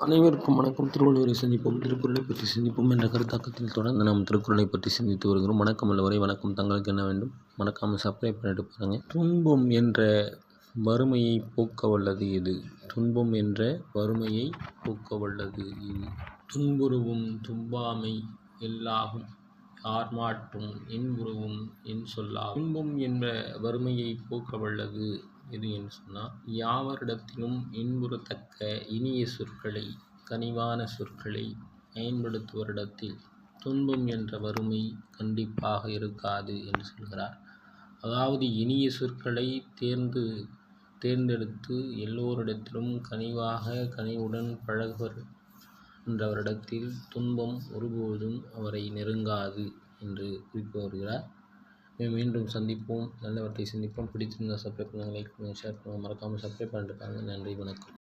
அனைவருக்கும் வணக்கம். திருவள்ளுவரை சந்திப்போம் திருக்குறளை பற்றி சிந்திப்போம் என்ற கருத்தாக்கத்தில் தொடர்ந்து நாம் திருக்குறளை பற்றி சிந்தித்து வருகிறோம். வணக்கம் வரை வணக்கம். தங்களுக்கு என்ன வேண்டும்? மறக்காமல் சப்ஸ்கிரைப் பண்ணிட்டு பாருங்கள் துன்பம் என்ற வறுமையை போக்க வல்லது எது? துன்பம் என்ற வறுமையை போக்க வல்லது இது துன்புருவும் தும்பாமை எல்லாகும். யார் மாட்டும் இன்புறுவும் என் சொல்லாகும். துன்பம் என்ற வறுமையை போக்க வல்லது எது என்று சொன்னால் யாவரிடத்திலும் இன்புறத்தக்க இனிய சொற்களை கனிவான சொற்களை பயன்படுத்துவரிடத்தில் துன்பம் என்ற வறுமை கண்டிப்பாக இருக்காது என்று சொல்கிறார். அதாவது இனிய சொற்களை தேர்ந்து தேர்ந்தெடுத்து எல்லோரிடத்திலும் கனிவாக கனிவுடன் பழகுவர் என்றவரிடத்தில் துன்பம் ஒருபோதும் அவரை நெருங்காது என்று குறிப்பு வருகிறார். மீண்டும் சந்திப்போம். நல்லவற்றை சிந்திப்போம். பிடிச்சிருந்தால் சப்ஸ்கிரைப் பண்ணுங்கள் லைக் பண்ணுங்கள் ஷேர் பண்ணுங்கள் மறக்காமல் சப்ஸ்கிரைப் பண்ணிட்டு பாருங்கள் நன்றி வணக்கம்.